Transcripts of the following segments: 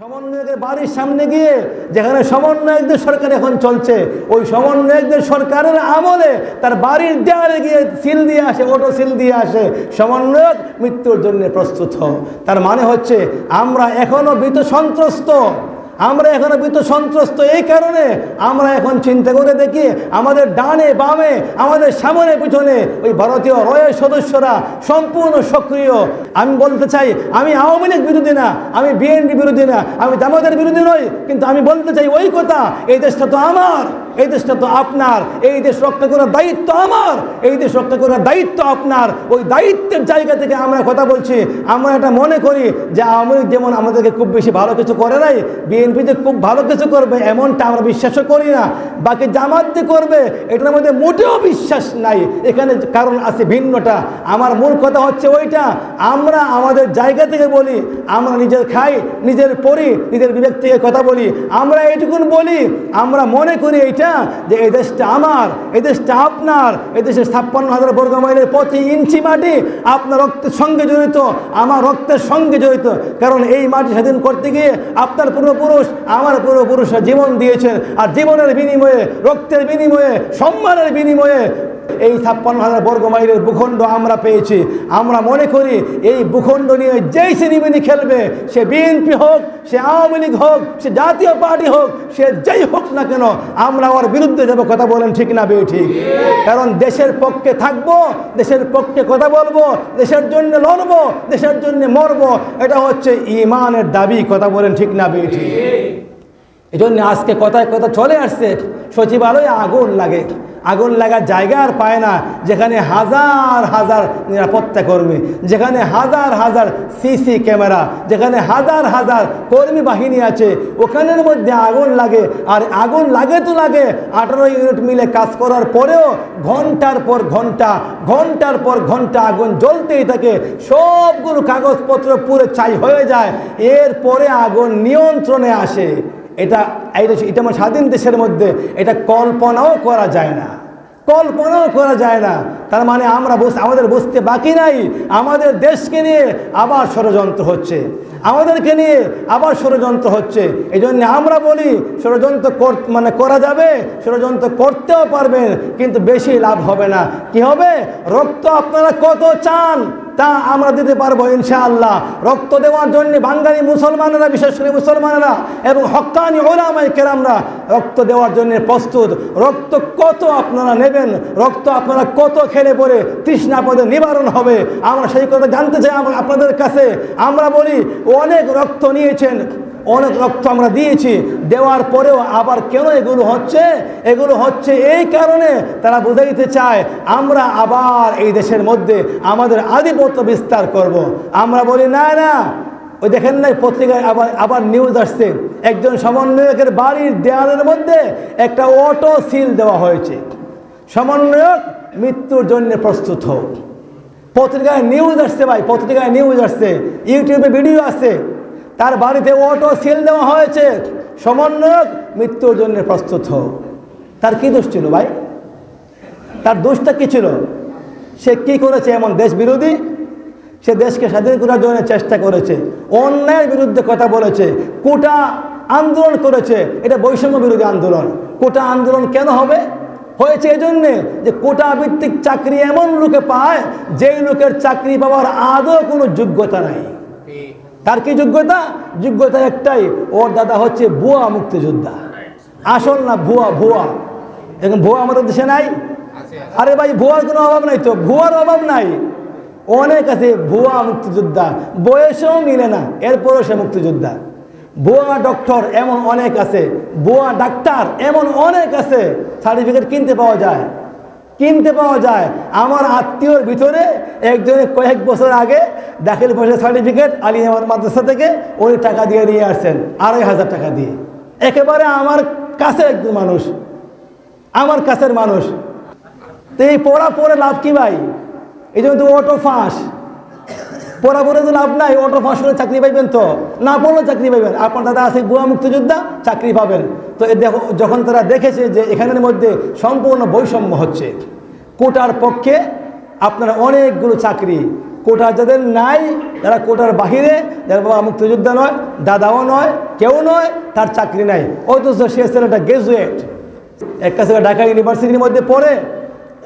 সমন্বয়কের বাড়ির সামনে গিয়ে যেখানে সমন্বয়কদের সরকার এখন চলছে, ওই সমন্বয়কদের সরকারের আমলে তার বাড়ির দেয়ালে গিয়ে সিল দিয়ে আসে, ওটো সিল দিয়ে আসে, সমন্বয়ক মৃত্যুর জন্য প্রস্তুত তার মানে হচ্ছে আমরা এখনও বিত সন্ত্রস্ত। আমরা এখন বিত সন্ত্রস্ত, এই কারণে আমরা এখন চিন্তা করে দেখি আমাদের ডানে, বামে, আমাদের সামনে, পিছনে ওই ভারতীয় রয়ের সদস্যরা সম্পূর্ণ সক্রিয়। আমি বলতে চাই, আমি আওয়ামী লীগ বিরোধী না, আমি বিএনপি বিরোধী না, আমি দামোদের বিরোধী নই, কিন্তু আমি বলতে চাই ওই কথা এই দেশটা তো আমার। এই দেশটা তো আপনার, এই দেশ রক্ষা করার দায়িত্ব আমার, এই দেশ রক্ষা করার দায়িত্ব আপনার। ওই দায়িত্বের জায়গা থেকে আমরা কথা বলছি। আমরা এটা মনে করি যে আওয়ামী লীগ যেমন আমাদেরকে খুব বেশি ভালো কিছু করে নাই, বিএনপি যে খুব ভালো কিছু করবে, এমনটা আমরা বিশ্বাসও করি না। বাকি জামাত যে করবে, এটার মধ্যে মোটেও বিশ্বাস নাই। এখানে কারণ আছে ভিন্নটা। আমার মূল কথা হচ্ছে ওইটা, আমরা আমাদের জায়গা থেকে বলি, আমরা নিজের খাই, নিজের পড়ি, নিজের বিবেক থেকে কথা বলি। আমরা এইটুকুন বলি, আমরা মনে করি এইটা যে এই দেশটা আমার, এই দেশটা আপনার, এই দেশের ছাপ্পান্ন হাজার বর্গ মাইলের প্রতি ইঞ্চি মাটি আপনার রক্তের সঙ্গে জড়িত, আমার রক্তের সঙ্গে জড়িত। কারণ এই মাটি স্বাধীন করতে গিয়ে আপনার পূর্বপুরুষ, আমার পূর্বপুরুষরা জীবন দিয়েছেন। আর জীবনের বিনিময়ে, রক্তের বিনিময়ে, সম্মানের বিনিময়ে এই ছাপ্পান্ন হাজার বর্গ মাইলের ভূখণ্ড আমরা পেয়েছি। আমরা মনে করি এই ভূখণ্ড নিয়ে যেই সিনেমিনি খেলবে, সে বিএনপি হোক, সে আওয়ামী লীগ হোক, সে জাতীয় পার্টি হোক, সে যেই হোক না কেন, আমরা ওর বিরুদ্ধে যাব, কথা বলেন ঠিক না বে ঠিক। কারণ দেশের পক্ষে থাকব, দেশের পক্ষে কথা বলব, দেশের জন্য লড়বো, দেশের জন্য মরবো, এটা হচ্ছে ইমানের দাবি, কথা বলেন ঠিক না বে ঠিক। এই জন্য আজকে কথায় কথা চলে আসছে, সচিবালয়ে আগুন লাগে। আগুন লাগার জায়গা আর পায় না, যেখানে হাজার হাজার নিরাপত্তা কর্মী, যেখানে হাজার হাজার সিসি ক্যামেরা, যেখানে হাজার হাজার কর্মী বাহিনী আছে, ওখানের মধ্যে আগুন লাগে। আর আগুন লাগে তো লাগে, আঠারো ইউনিট মিলে কাজ করার পরেও ঘণ্টার পর ঘণ্টা, ঘণ্টার পর ঘণ্টা আগুন জ্বলতেই থাকে, সবগুলো কাগজপত্র পুরো চাই হয়ে যায়। এরপরে আগুন নিয়ন্ত্রণে আসে। এটা এটা আমার স্বাধীন দেশের মধ্যে এটা কল্পনাও করা যায় না। কল্পনাও করা যায় না। তার মানে আমরা আমাদের বুঝতে বাকি নাই। আমাদের দেশকে নিয়ে আবার ষড়যন্ত্র হচ্ছে। আমাদেরকে নিয়ে আবার ষড়যন্ত্র হচ্ছে। এই জন্য আমরা বলি, ষড়যন্ত্র কর- মানে করা যাবে, ষড়যন্ত্র করতেও পারবেন, কিন্তু বেশি লাভ হবে না। কি হবে? রক্ত আপনারা কত চান? তা আমরা দিতে পারব ইনশাআল্লাহ। রক্ত দেওয়ার জন্য বাঙালি মুসলমানেরা, বিশেষ করে মুসলমানেরা এবং হকানি ওলামাই কেরামরা রক্ত দেওয়ার জন্য প্রস্তুত। রক্ত কত আপনারা নেবেন? রক্ত আপনারা কত খেলে পরে তৃষ্ণা পদে নিবারণ হবে? আমরা সেই কথা জানতে চাই আপনাদের কাছে। আমরা বলি, অনেক রক্ত নিয়েছেন, অনেক রক্ত আমরা দিয়েছি। দেওয়ার পরেও আবার কেন এগুলো হচ্ছে? এগুলো হচ্ছে এই কারণে তারা বুঝাইতে চায়, আমরা আবার এই দেশের মধ্যে আমাদের আধিপত্য বিস্তার করব। আমরা বলি, না না ওই দেখেন নাই, পত্রিকায় আবার আবার নিউজ আসছে। একজন সমন্বয়কের বাড়ির দেয়ালের মধ্যে একটা অটো সিল দেওয়া হয়েছে। সমন্বয়ক মৃত্যুর জন্য প্রস্তুত হোক। পত্রিকায় নিউজ আসছে ভাই, পত্রিকায় নিউজ আসছে, ইউটিউবে ভিডিও আসছে। তার বাড়িতে অটো সিল দেওয়া হয়েছে। সমন্বয়ক মৃত্যুর জন্য প্রস্তুত হোক। তার কি দোষ ছিল ভাই? তার দোষটা কি ছিল? সে কি করেছে এমন দেশ বিরোধী সে দেশকে স্বাধীন করার জন্য চেষ্টা করেছে। অন্যায়ের বিরুদ্ধে কথা বলেছে। কোটা আন্দোলন করেছে। এটা বৈষম্য বিরোধী আন্দোলন। কোটা আন্দোলন কেন হবে? হয়েছে এজন্যে যে কোটা ভিত্তিক চাকরি এমন লোকে পায় যেই লোকের চাকরি পাওয়ার আদৌ কোনো যোগ্যতা নাই। তার কি যোগ্যতা? যোগ্যতা একটাই ওর দাদা হচ্ছে ভুয়া মুক্তিযোদ্ধা। আসল না ভুয়া ভুয়া। এখন ভুয়া আমাদের দেশে নাই? আরে ভাই ভুয়ার কোনো অভাব নাই তো? ভুয়ার অভাব নাই। অনেক আছে ভুয়া মুক্তিযোদ্ধা, বয়সেও মিলে না, এরপরও সে মুক্তিযোদ্ধা। ভুয়া ডক্টর এমন অনেক আছে, ভুয়া ডাক্তার এমন অনেক আছে সার্টিফিকেট কিনতে পাওয়া যায়। কিনতে পাওয়া যায়। আমার আত্মীয়র ভিতরে একজনে কয়েক বছর আগে দাখিল পয়সা সার্টিফিকেট আলী আমার মাদ্রাসা থেকে, উনি টাকা দিয়ে নিয়ে আসছেন, আড়াই হাজার টাকা দিয়ে। একেবারে আমার কাছে একজন মানুষ। আমার কাছের মানুষ। তো এই পড়া পড়ে লাভ কি ভাই? এই জন্য তো অটো ফাঁস পড়া পড়ে তো লাভ নাই অটো ফাঁস করে চাকরি পাইবেন তো। না পড়লেও চাকরি পাইবেন। আপনার দাদা আছে বুয়া মুক্তিযোদ্ধা, চাকরি পাবেন। তো দেখো, যখন তারা দেখেছে যে এখানের মধ্যে সম্পূর্ণ বৈষম্য হচ্ছে, কোটার পক্ষে আপনার অনেকগুলো চাকরি, কোটা যাদের নাই যারা কোটার বাহিরে, যারা বাবা মুক্তিযোদ্ধা নয়, দাদাও নয়, কেউ নয়, তার চাকরি নাই। অথচ সে ছেলেটা গ্রাজুয়েট একটা ছেলে ঢাকা ইউনিভার্সিটির মধ্যে পড়ে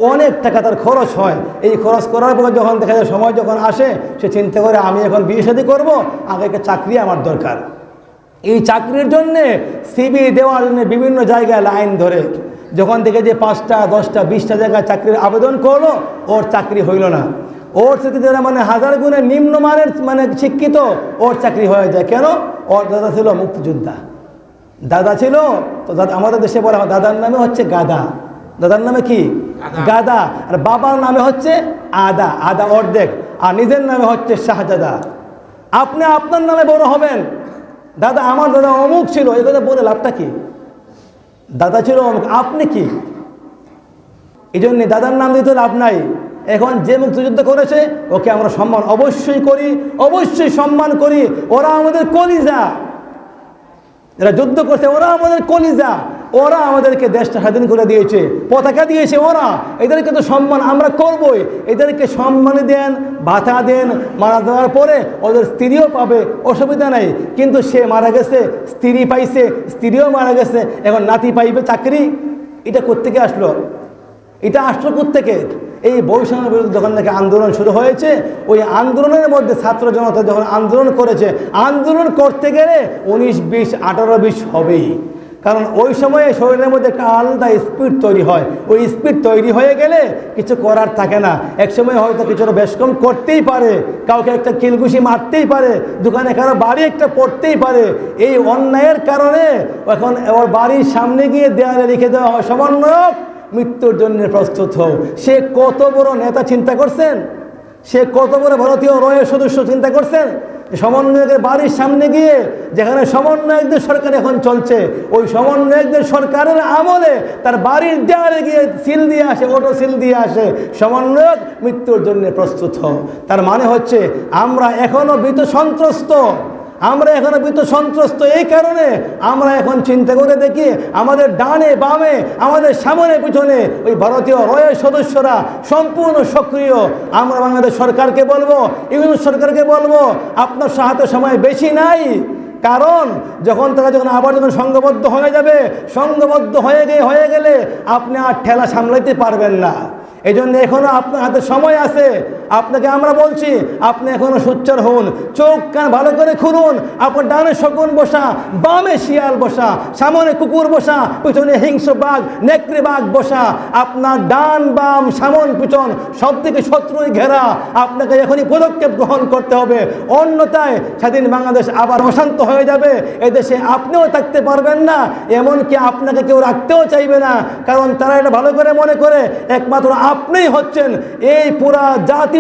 অনেক টাকা তার খরচ হয়। এই খরচ করার পর যখন দেখা যায় সময় যখন আসে, সে চিন্তা করে, আমি এখন বিয়ে শাদী করব, আগে একটা চাকরি আমার দরকার। এই চাকরির জন্যে সিবি দেওয়ার জন্য বিভিন্ন জায়গায় লাইন ধরে। যখন দেখে যে পাঁচটা, দশটা, বিশটা জায়গায় চাকরির আবেদন করল, ওর চাকরি হইল না। ওর সাথে যারা মানে হাজার গুণে নিম্নমানের মানে শিক্ষিত, ওর চাকরি হয়ে যায়। কেন? ওর দাদা ছিল মুক্তিযোদ্ধা। দাদা ছিল, তো দাদা আমাদের দেশে বলা দাদার নামে হচ্ছে গাদা। দাদার নামে কি? গাদা। আর বাবার নামে হচ্ছে আদা আদা অর্ধেক। আর নিজের নামে হচ্ছে শাহজাদা। আপনি আপনার নামে বড় হবেন। দাদা, আমার দাদা অমুক ছিল। এই কথা বলে লাভটা কি? দাদা ছিল অমুক। আপনি কি? এই জন্যে দাদার নাম দিতে লাভ নাই। এখন যে মুক্তিযুদ্ধ করেছে, ওকে আমরা সম্মান অবশ্যই করি, অবশ্যই সম্মান করি। ওরা আমাদের কলিজা। যারা যুদ্ধ করছে, ওরা আমাদের কলিজা। ওরা আমাদেরকে দেশটা স্বাধীন করে দিয়েছে। পতাকা দিয়েছে ওরা। এদেরকে তো সম্মান আমরা করবই। এদেরকে সম্মান দেন ভাতা দেন, মারা যাওয়ার পরে ওদের স্ত্রীও পাবে, অসুবিধা নাই। কিন্তু সে মারা গেছে, স্ত্রী পাইছে, স্ত্রীও মারা গেছে, এখন নাতি পাইবে, চাকরি? এটা কোত্থেকে আসলো? এটা আসলো কোত্থেকে? এই বৈষম্যের বিরুদ্ধে যখন নাকি আন্দোলন শুরু হয়েছে, ওই আন্দোলনের মধ্যে ছাত্র জনতা যখন আন্দোলন করেছে, আন্দোলন করতে গেলে উনিশ, বিশ, আঠারো, বিশ হবেই। কারণ ওই সময়ে শরীরের মধ্যে একটা আলাদা স্পিড তৈরি হয়। ওই স্পিড তৈরি হয়ে গেলে কিছু করার থাকে না। এক সময় হয়তো কিছুটা বেশ কম করতেই পারে, কাউকে একটা কিলঘুষি মারতেই পারে, দোকানে কারও বাড়ি একটা পড়তেই পারে। এই অন্যায়ের কারণে এখন ওর বাড়ির সামনে গিয়ে দেয়ালে লিখে দেওয়া হয়, সমন্বয়ক, মৃত্যুর জন্য প্রস্তুত হও। সে কত বড় নেতা চিন্তা করছেন? সে কত বড় ভারতীয় রয়ের সদস্য চিন্তা করছেন? সমন্বয়কের বাড়ির সামনে গিয়ে যেখানে সমন্বয়কদের সরকার এখন চলছে, ওই সমন্বয়কদের সরকারের আমলে তার বাড়ির দেয়ালে গিয়ে সিল দিয়ে আসে, ওটো সিল দিয়ে আসে, সমন্বয়ক মৃত্যুর জন্য প্রস্তুত হন তার মানে হচ্ছে আমরা এখনও বিত সন্ত্রস্ত। আমরা এখন ভীত সন্ত্রস্ত এই কারণে আমরা এখন চিন্তা করে দেখি আমাদের ডানে, বামে, আমাদের সামনে, পিছনে ওই ভারতীয় রয়ের সদস্যরা সম্পূর্ণ সক্রিয়। আমরা বাংলাদেশ সরকারকে বলব ইংরেজ সরকারকে বলব, আপনার হাতে সময় বেশি নাই। কারণ যখন তারা যখন আবার যখন সংঘবদ্ধ হয়ে যাবে, সংঘবদ্ধ হয়ে গিয়ে হয়ে গেলে আপনি আর ঠেলা সামলাইতে পারবেন না। এই জন্য এখনও আপনার হাতে সময় আছে। আপনাকে আমরা বলছি, আপনি এখনও সোচ্চার হন, চোখ কান ভালো করে খুলুন, আপনার ডানে শকুন বসা, বামে শিয়াল বসা, সামনে কুকুর বসা, পিছনে হিংস্র বাঘ, নেকড়ে বাঘ বসা, আপনার ডান, বাম, সামন, পিছন সব থেকে শত্রুই ঘেরা। আপনাকে এখনই পদক্ষেপ গ্রহণ করতে হবে। অন্যথায় স্বাধীন বাংলাদেশ আবার অশান্ত হয়ে যাবে। এদেশে আপনিও থাকতে পারবেন না, এমনকি আপনাকে কেউ রাখতেও চাইবে না। কারণ তারা এটা ভালো করে মনে করে, একমাত্র আপনিই হচ্ছেন। এই পুরা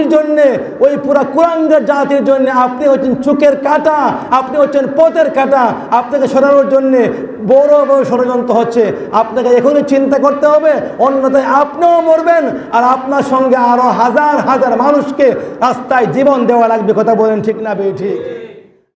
জাতির জন্যে, ওই পুরা কুরাঙ্গের জাতির জন্য, আপনি হচ্ছেন চুকের কাটা, আপনি হচ্ছেন পথের কাটা, আপনাকে সরানোর জন্যে বড় বড় ষড়যন্ত্র হচ্ছে। আপনাকে এখনই চিন্তা করতে হবে, অন্যথায় আপনিও মরবেন, আর আপনার সঙ্গে আরও হাজার হাজার মানুষকে রাস্তায় জীবন দেওয়া লাগবে, কথা বলেন ঠিক না বে ঠিক